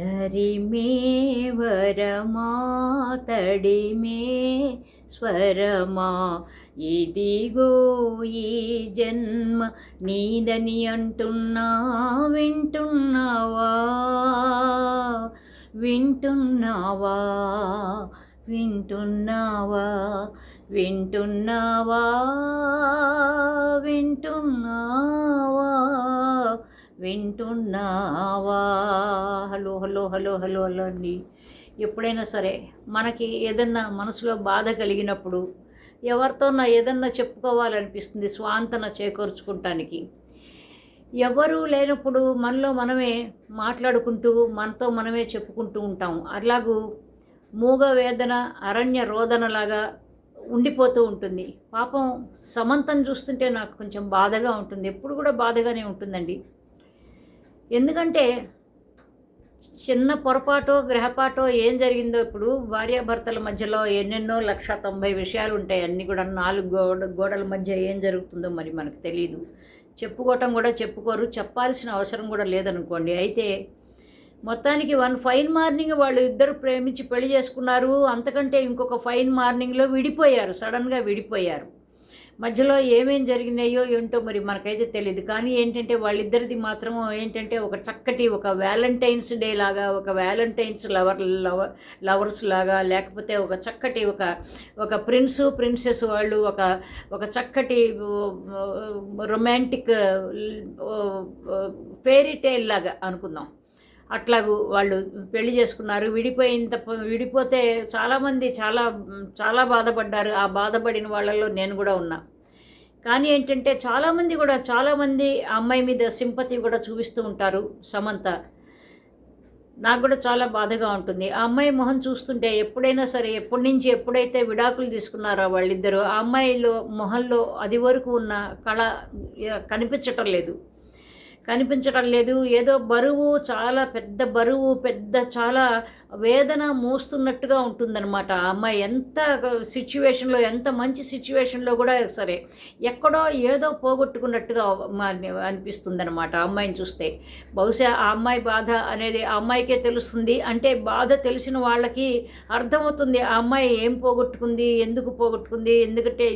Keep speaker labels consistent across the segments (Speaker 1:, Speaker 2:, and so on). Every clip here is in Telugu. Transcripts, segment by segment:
Speaker 1: తరిమే వరమా తడిమే స్వరమా ఇదిగో ఈ జన్మ నీదని అంటున్నా వింటున్నావా వింటున్నావా వింటున్నావా వింటున్నావా వింటున్నావా వింటున్నావా? Hello hello hello hello hello అండి. ఎప్పుడైనా సరే మనకి ఏదన్నా మనసులో బాధ కలిగినప్పుడు ఎవరితోనా ఏదన్నా చెప్పుకోవాలనిపిస్తుంది స్వాంతన చేకూర్చుకుంటానికి. ఎవరు లేనప్పుడు మనలో మనమే మాట్లాడుకుంటూ మనతో మనమే చెప్పుకుంటూ ఉంటాం. అలాగూ మూగ వేదన అరణ్య రోదనలాగా ఉండిపోతూ ఉంటుంది. పాపం సమంతం చూస్తుంటే నాకు కొంచెం బాధగా ఉంటుంది. ఎప్పుడు కూడా బాధగానే ఉంటుందండి. ఎందుకంటే చిన్న పొరపాటో గ్రహపాటో ఏం జరిగిందో ఇప్పుడు భార్యాభర్తల మధ్యలో ఎన్నెన్నో లక్ష తొంభై విషయాలు ఉంటాయి. అన్నీ కూడా నాలుగు గోడ గోడల మధ్య ఏం జరుగుతుందో మరి మనకు తెలియదు చెప్పుకోవటం కూడా చెప్పుకోరు. చెప్పాల్సిన అవసరం కూడా లేదనుకోండి. అయితే మొత్తానికి వన్ ఫైన్ మార్నింగ్ వాళ్ళు ఇద్దరు ప్రేమించి పెళ్ళి చేసుకున్నారు. అంతకంటే ఇంకొక ఫైన్ మార్నింగ్లో విడిపోయారు. సడన్గా విడిపోయారు. మధ్యలో ఏమేం జరిగినాయో ఏంటో మరి మనకైతే తెలియదు కానీ ఏంటంటే వాళ్ళిద్దరిది మాత్రం ఏంటంటే ఒక చక్కటి ఒక వ్యాలంటైన్స్ డే లాగా ఒక వ్యాలంటైన్స్ లవర్ లవర్ లవర్స్ లాగా లేకపోతే ఒక చక్కటి ఒక ఒక ప్రిన్స్ ప్రిన్సెస్ వాళ్ళు ఒక ఒక చక్కటి రొమాంటిక్ ఫేరీ టైల్ లాగా అనుకుందాం. అట్లాగూ వాళ్ళు పెళ్ళి చేసుకున్నారు. విడిపోయిన తప్ప విడిపోతే చాలామంది చాలా చాలా బాధపడ్డారు. ఆ బాధపడిన వాళ్ళల్లో నేను కూడా ఉన్నా. కానీ ఏంటంటే చాలామంది కూడా చాలామంది అమ్మాయి మీద సింపతి కూడా చూపిస్తూ ఉంటారు సమంత. నాకు కూడా చాలా బాధగా ఉంటుంది. ఆ అమ్మాయి మొహం చూస్తుంటే ఎప్పుడైనా సరే ఎప్పటి నుంచి ఎప్పుడైతే విడాకులు తీసుకున్నారో వాళ్ళిద్దరూ ఆ అమ్మాయిలో మొహంలో అది వరకు ఉన్న కళ కనిపించటం లేదు. కనిపించడం లేదు. ఏదో బరువు చాలా పెద్ద బరువు పెద్ద చాలా వేదన మోస్తున్నట్టుగా ఉంటుందన్నమాట. ఆ అమ్మాయి ఎంత సిచ్యువేషన్లో ఎంత మంచి సిచ్యువేషన్లో కూడా సరే ఎక్కడో ఏదో పోగొట్టుకున్నట్టుగా అనిపిస్తుంది అనమాట ఆ అమ్మాయిని చూస్తే. బహుశా ఆ అమ్మాయి బాధ అనేది ఆ అమ్మాయికే తెలుస్తుంది. అంటే బాధ తెలిసిన వాళ్ళకి అర్థమవుతుంది ఆ అమ్మాయి ఏం పోగొట్టుకుంది ఎందుకు పోగొట్టుకుంది ఎందుకంటే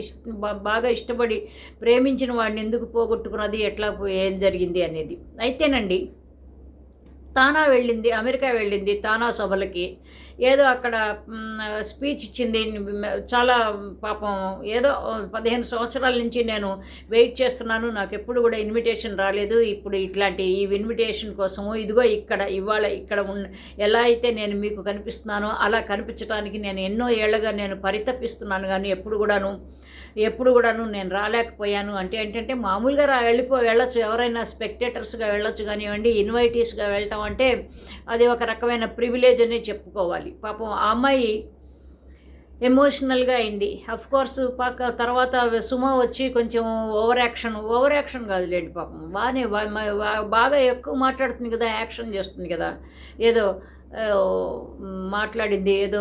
Speaker 1: బాగా ఇష్టపడి ప్రేమించిన వాడిని ఎందుకు పోగొట్టుకున్నది ఎట్లా ఏం జరిగింది అనేది అనేది. అయితేనండి తానా వెళ్ళింది అమెరికా వెళ్ళింది తానా సభలకి. ఏదో అక్కడ స్పీచ్ ఇచ్చింది. చాలా పాపం ఏదో పదిహేను సంవత్సరాల నుంచి నేను వెయిట్ చేస్తున్నాను. నాకు ఎప్పుడు కూడా ఇన్విటేషన్ రాలేదు. ఇప్పుడు ఇట్లాంటి ఈ ఇన్విటేషన్ కోసము ఇదిగో ఇక్కడ ఇవాళ ఇక్కడ ఉన్న ఎలా అయితే నేను మీకు కనిపిస్తున్నానో అలా కనిపించడానికి నేను ఎన్నో ఏళ్ళగా నేను పరితపిస్తున్నాను. కానీ ఎప్పుడు కూడాను ఎప్పుడు కూడాను నేను రాలేకపోయాను. అంటే ఏంటంటే మామూలుగా రా వెళ్ళిపో వెళ్ళొచ్చు. ఎవరైనా స్పెక్టేటర్స్గా వెళ్ళొచ్చు కానివ్వండి ఇన్వైటీస్గా వెళ్ళటం అంటే అది ఒక రకమైన ప్రివిలేజ్ అనే చెప్పుకోవాలి. పాపం ఆ అమ్మాయి ఎమోషనల్గా అయింది. అఫ్ కోర్స్ పాక తర్వాత సుమ వచ్చి కొంచెం ఓవర్ యాక్షన్ ఓవర్ యాక్షన్ కాదు లేండి పాపం బాగానే బాగా ఎక్కువ మాట్లాడుతుంది కదా యాక్షన్ చేస్తుంది కదా. ఏదో మాట్లాడింది ఏదో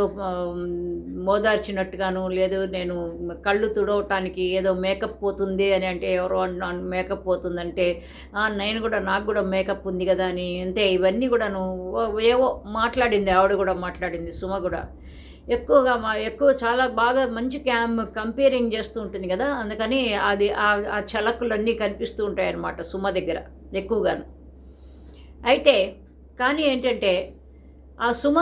Speaker 1: మోదార్చినట్టుగాను లేదు నేను కళ్ళు తుడవటానికి ఏదో మేకప్ పోతుంది అని అంటే ఎవరో మేకప్ పోతుందంటే నేను కూడా నాకు కూడా మేకప్ ఉంది కదా అని అంతే ఇవన్నీ కూడాను ఏవో మాట్లాడింది ఆవిడ కూడా మాట్లాడింది సుమ కూడా. ఎక్కువగా మా ఎక్కువ చాలా బాగా మంచి క్యామ్ కంపేరింగ్ చేస్తూ ఉంటుంది కదా అందుకని అది ఆ చలకులన్నీ కనిపిస్తూ ఉంటాయన్నమాట సుమ దగ్గర ఎక్కువగాను. అయితే కానీ ఏంటంటే ఆ సుమ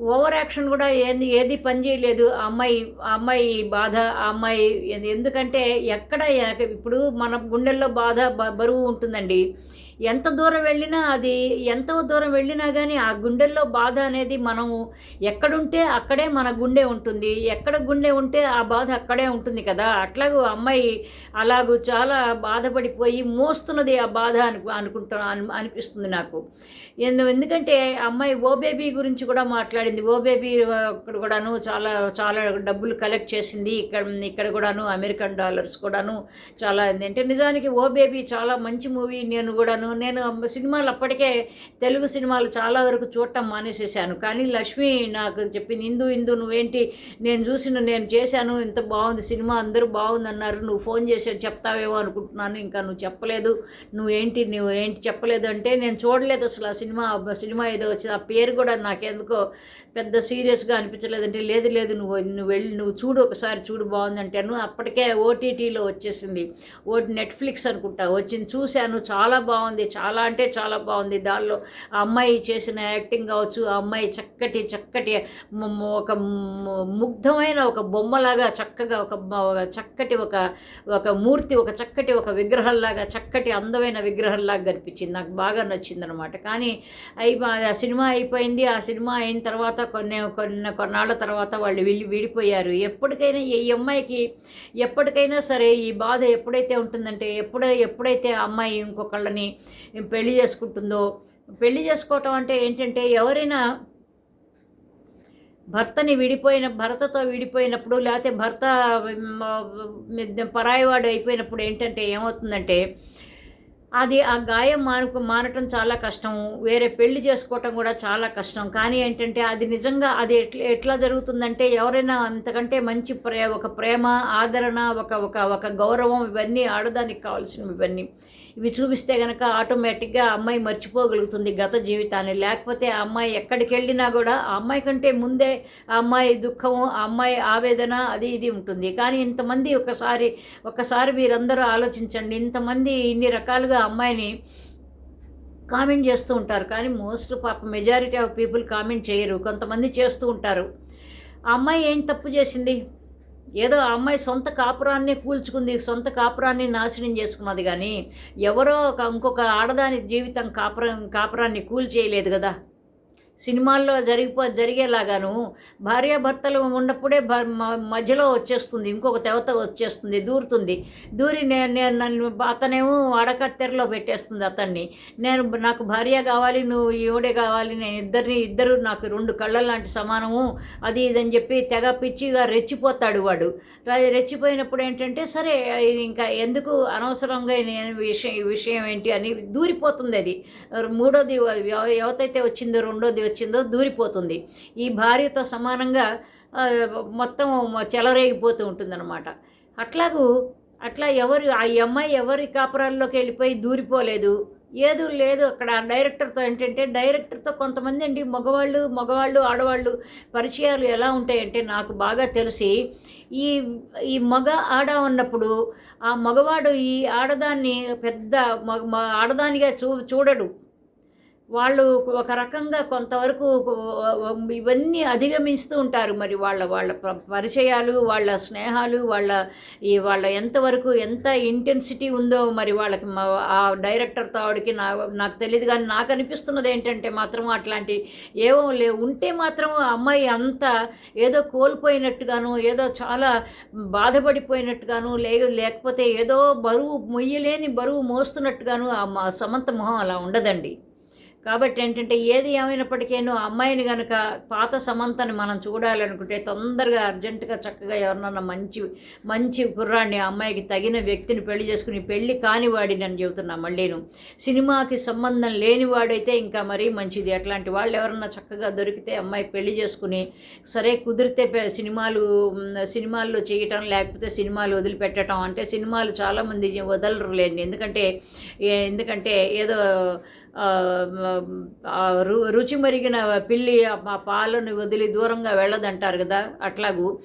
Speaker 1: ఓవర్ యాక్షన్ కూడా ఏది ఏది పని చేయలేదు. ఆ అమ్మాయి ఆ అమ్మాయి బాధ ఆ అమ్మాయి ఎందుకంటే ఎక్కడ ఇప్పుడు మన గుండెల్లో బాధ బరువు ఉంటుందండి. ఎంత దూరం వెళ్ళినా అది ఎంత దూరం వెళ్ళినా కానీ ఆ గుండెల్లో బాధ అనేది మనము ఎక్కడుంటే అక్కడే మన గుండె ఉంటుంది. ఎక్కడ గుండె ఉంటే ఆ బాధ అక్కడే ఉంటుంది కదా. అట్లాగూ అమ్మాయి అలాగూ చాలా బాధపడిపోయి మోస్తున్నది ఆ బాధ అను అనుకుంటా అనిపిస్తుంది నాకు. ఎందుకంటే అమ్మాయి ఓ బేబీ గురించి కూడా మాట్లాడింది. ఓ బేబీ అక్కడ కూడాను చాలా చాలా డబ్బులు కలెక్ట్ చేసింది. ఇక్కడ ఇక్కడ కూడాను అమెరికన్ డాలర్స్ కూడాను చాలా అంటే నిజానికి ఓ బేబీ చాలా మంచి మూవీ నేను కూడాను నేను సినిమాలు అప్పటికే తెలుగు సినిమాలు చాలా వరకు చూడటం మానేసేసాను. కానీ లక్ష్మి నాకు చెప్పింది ఇందు ఇందు నువ్వేంటి? నేను చూసిన నేను చేశాను ఇంత బాగుంది సినిమా అందరూ బాగుంది అన్నారు నువ్వు ఫోన్ చేసి చెప్తావేమో అనుకుంటున్నాను ఇంకా నువ్వు చెప్పలేదు. నువ్వేంటి నువ్వు ఏంటి చెప్పలేదు అంటే నేను చూడలేదు అసలు ఆ సినిమా సినిమా ఏదో వచ్చింది. ఆ పేరు కూడా నాకెందుకో పెద్ద సీరియస్గా అనిపించలేదంటే లేదు లేదు నువ్వు నువ్వు వెళ్ళి నువ్వు చూడు ఒకసారి చూడు బాగుందంటాను. అప్పటికే ఓటీటీలో వచ్చేసింది. ఓ నెట్ఫ్లిక్స్ అనుకుంటా వచ్చింది చూశాను చాలా బాగుంది. చాలా అంటే చాలా బాగుంది. దానిలో ఆ అమ్మాయి చేసిన యాక్టింగ్ కావచ్చు ఆ అమ్మాయి చక్కటి చక్కటి ఒక ముగ్ధమైన ఒక బొమ్మలాగా చక్కగా ఒక ఒక చక్కటి ఒక ఒక మూర్తి ఒక చక్కటి ఒక విగ్రహంలాగా చక్కటి అందమైన విగ్రహంలాగా కనిపించింది. నాకు బాగా నచ్చింది అనమాట కానీ అయి ఆ సినిమా అయిపోయింది. ఆ సినిమా అయిన తర్వాత కొన్ని కొన్ని కొన్నాళ్ళ తర్వాత వాళ్ళు వెళ్ళి విడిపోయారు. ఎప్పటికైనా ఈ అమ్మాయికి ఎప్పటికైనా సరే ఈ బాధ ఎప్పుడైతే ఉంటుందంటే ఎప్పుడ ఎప్పుడైతే ఆ అమ్మాయి ఇంకొకళ్ళని పెళ్ళి చేసుకుంటుందో? పెళ్ళి చేసుకోవటం అంటే ఏంటంటే ఎవరైనా భర్తని విడిపోయిన భర్తతో విడిపోయినప్పుడు లేకపోతే భర్త పరాయివాడు అయిపోయినప్పుడు ఏంటంటే ఏమవుతుందంటే అది ఆ గాయం మాను మానటం చాలా కష్టం. వేరే పెళ్ళి చేసుకోవటం కూడా చాలా కష్టం. కానీ ఏంటంటే అది నిజంగా అది ఎట్లా ఎట్లా జరుగుతుందంటే ఎవరైనా అంతకంటే మంచి ప్రే ఒక ప్రేమ ఆదరణ ఒక ఒక ఒక గౌరవం ఇవన్నీ ఆడదానికి కావాల్సినవి ఇవన్నీ. ఇవి చూపిస్తే కనుక ఆటోమేటిక్గా అమ్మాయి మర్చిపోగలుగుతుంది గత జీవితాన్ని. లేకపోతే ఆ అమ్మాయి ఎక్కడికి వెళ్ళినా కూడా ఆ అమ్మాయి కంటే ముందే ఆ అమ్మాయి దుఃఖము ఆ అమ్మాయి ఆవేదన అది ఇది ఉంటుంది. కానీ ఇంతమంది ఒకసారి ఒకసారి మీరందరూ ఆలోచించండి. ఇంతమంది ఇన్ని రకాలుగా అమ్మాయిని కామెంట్ చేస్తూ ఉంటారు. కానీ మోస్ట్ పాప మెజారిటీ ఆఫ్ పీపుల్ కామెంట్ చేయరు. కొంతమంది చేస్తూ ఉంటారు. ఆ అమ్మాయి ఏం తప్పు చేసింది? ఏదో ఆ అమ్మాయి సొంత కాపురాన్ని కూల్చుకుంది. సొంత కాపురాన్ని నాశనం చేసుకున్నది కానీ ఎవరో ఒక ఇంకొక ఆడదాని జీవితం కాపురం కాపురాన్ని కూల్చేయలేదు కదా. సినిమాల్లో జరిగిపో జరిగేలాగాను భార్యాభర్తలు ఉన్నప్పుడే మధ్యలో వచ్చేస్తుంది. ఇంకొక తెవత వచ్చేస్తుంది దూరుతుంది. దూరి నేను నేను నన్ను అతనేమో అడకత్తెరలో పెట్టేస్తుంది అతన్ని. నేను నాకు భార్య కావాలి నువ్వు ఈవిడే కావాలి నేను ఇద్దరిని ఇద్దరు నాకు రెండు కళ్ళ లాంటి సమానము అది ఇదని చెప్పి తెగ పిచ్చిగా రెచ్చిపోతాడు వాడు. రెచ్చిపోయినప్పుడు ఏంటంటే సరే ఇంకా ఎందుకు అనవసరంగా నేను విషయం విషయం ఏంటి అని దూరిపోతుంది అది. మూడోది ఎవతైతే వచ్చిందో రెండోది వచ్చిందో దూరిపోతుంది. ఈ భార్యతో సమానంగా మొత్తం చెలరేగిపోతూ ఉంటుందన్నమాట. అట్లాగూ అట్లా ఎవరు ఆ అమ్మాయి ఎవరి కాపురాల్లోకి వెళ్ళిపోయి దూరిపోలేదు. ఏదో లేదు అక్కడ. డైరెక్టర్తో ఏంటంటే డైరెక్టర్తో కొంతమంది అండి మగవాళ్ళు మగవాళ్ళు ఆడవాళ్ళు పరిచయాలు ఎలా ఉంటాయంటే నాకు బాగా తెలిసి ఈ ఈ మగ ఆడ ఉన్నప్పుడు ఆ మగవాడు ఈ ఆడదాన్ని పెద్ద మగ ఆడదానిగా చూ చూడడు. వాళ్ళు ఒక రకంగా కొంతవరకు ఇవన్నీ అధిగమిస్తూ ఉంటారు మరి వాళ్ళ వాళ్ళ పరిచయాలు వాళ్ళ స్నేహాలు వాళ్ళ ఈ వాళ్ళ ఎంతవరకు ఎంత ఇంటెన్సిటీ ఉందో మరి వాళ్ళకి ఆ డైరెక్టర్తో ఆవిడకి నా నాకు తెలియదు కానీ నాకు అనిపిస్తున్నది ఏంటంటే మాత్రం అట్లాంటి ఏవో లేవు ఉంటే మాత్రం అమ్మాయి అంత ఏదో కోల్పోయినట్టుగాను ఏదో చాలా బాధపడిపోయినట్టుగాను లే లేకపోతే ఏదో బరువు మొయ్యలేని బరువు మోస్తున్నట్టుగాను ఆ సమంత మొహం అలా ఉండదండి. కాబట్టి ఏంటంటే ఏది ఏమైనప్పటికేనో అమ్మాయిని కనుక పాత సమంతని మనం చూడాలనుకుంటే తొందరగా అర్జెంటుగా చక్కగా ఎవరినన్నా మంచి మంచి కుర్రాడిని అమ్మాయికి తగిన వ్యక్తిని పెళ్ళి చేసుకుని పెళ్ళి కానివాడి నేను చెబుతున్నా మళ్ళీను. సినిమాకి సంబంధం లేనివాడైతే ఇంకా మరీ మంచిది. అట్లాంటి వాళ్ళు ఎవరన్నా చక్కగా దొరికితే అమ్మాయి పెళ్ళి చేసుకుని సరే కుదిరితే సినిమాలు సినిమాల్లో చేయటం లేకపోతే సినిమాలు వదిలిపెట్టడం అంటే సినిమాలు చాలామంది వదలరు లేండి ఎందుకంటే ఏ- ఎందుకంటే ఏదో రు- రుచి మరిగిన పిల్లి మా పాలను వదిలి దూరంగా వెళ్ళదంటారు కదా అట్లాగూ.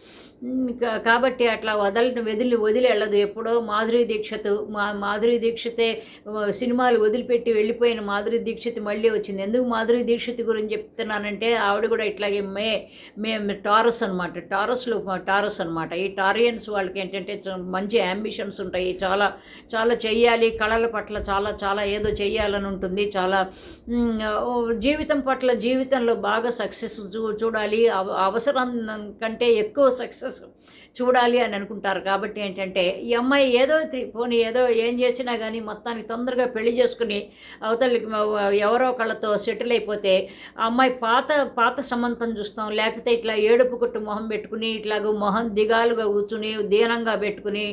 Speaker 1: కాబట్టి అట్లా వదలని వదిలి వదిలి వెళ్ళదు. ఎప్పుడో మాధురి దీక్షిత్ మా మాధురి దీక్షితే సినిమాలు వదిలిపెట్టి వెళ్ళిపోయిన మాధురి దీక్షిత్ మళ్ళీ వచ్చింది. ఎందుకు మాధురి దీక్షిత్ గురించి చెప్తున్నానంటే ఆవిడ కూడా ఇట్లాగే మే మే టారస్ అనమాట టారస్లో టారస్ అనమాట ఈ టారియన్స్ వాళ్ళకి ఏంటంటే మంచి అంబిషన్స్ ఉంటాయి. చాలా చాలా చెయ్యాలి. కళల పట్ల చాలా చాలా ఏదో చెయ్యాలని ఉంటుంది. చాలా జీవితం పట్ల జీవితంలో బాగా సక్సెస్ చూ చూడాలి. అవ- అవసరం కంటే ఎక్కువ సక్సెస్ చూడాలి అని అనుకుంటారు. కాబట్టి ఏంటంటే ఈ అమ్మాయి ఏదో పోనీ ఏదో ఏం చేసినా కానీ మొత్తానికి తొందరగా పెళ్ళి చేసుకుని అవతలికి ఎవరో ఒకళ్ళతో సెటిల్ అయిపోతే అమ్మాయి పాత పాత సమంతం చూస్తాం. లేకపోతే ఇట్లా ఏడుపు కొట్టు మొహం పెట్టుకుని ఇట్లాగ మొహం దిగాలుగా కూర్చుని దీనంగా పెట్టుకుని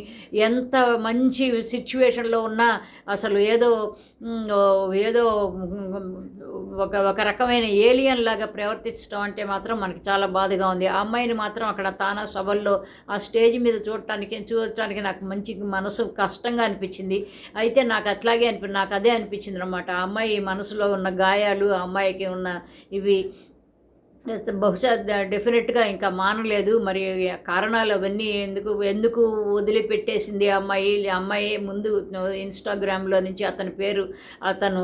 Speaker 1: ఎంత మంచి సిచ్యువేషన్లో ఉన్నా అసలు ఏదో ఏదో ఒక ఒక రకమైన ఏలియన్ లాగా ప్రవర్తించడం అంటే మాత్రం మనకి చాలా బాధగా ఉంది. ఆ అమ్మాయిని మాత్రం అక్కడ తానా సభల్లో ఆ స్టేజ్ మీద చూడటానికి చూడటానికి నాకు మంచి మనసు కష్టంగా అనిపించింది. అయితే నాకు అట్లాగే అనిపి నాకు అదే అనిపించింది అనమాట ఆ అమ్మాయి మనసులో ఉన్న గాయాలు ఆ అమ్మాయికి ఉన్న ఇవి బహుశా డెఫినెట్గా ఇంకా మానలేదు. మరి కారణాలు అవన్నీ ఎందుకు ఎందుకు వదిలిపెట్టేసింది అమ్మాయి? అమ్మాయి ముందు ఇన్స్టాగ్రామ్లో నుంచి అతని పేరు అతను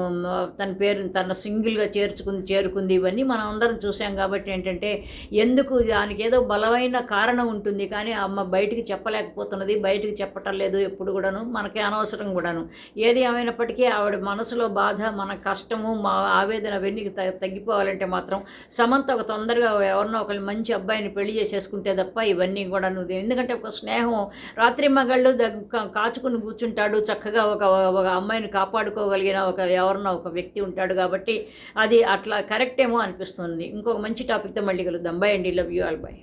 Speaker 1: తన పేరు తన సింగిల్గా చేర్చుకుంది చేరుకుంది. ఇవన్నీ మనం అందరం చూసాం కాబట్టి ఏంటంటే ఎందుకు దానికి ఏదో బలమైన కారణం ఉంటుంది. కానీ అమ్మ బయటికి చెప్పలేకపోతున్నది. బయటికి చెప్పటం లేదు ఎప్పుడు కూడాను. మనకి అనవసరం కూడాను. ఏది ఏమైనప్పటికీ ఆవిడ మనసులో బాధ మన కష్టము మా ఆవేదన అవన్నీ తగ్గిపోవాలంటే మాత్రం సమంత ఒక తొందరగా ఎవరినో ఒకళ్ళు మంచి అబ్బాయిని పెళ్ళి చేసేసుకుంటే తప్ప ఇవన్నీ కూడా నువ్వు ఎందుకంటే ఒక స్నేహం. రాత్రి మగళ్ళు కాచుకుని కూర్చుంటాడు. చక్కగా ఒక ఒక అమ్మాయిని కాపాడుకోగలిగిన ఒక ఎవరినో ఒక వ్యక్తి ఉంటాడు కాబట్టి అది అట్లా కరెక్ట్ ఏమో అనిపిస్తుంది. ఇంకొక మంచి టాపిక్తో మళ్ళీ కలుద్దాం. బై అండి. Love you all. బై.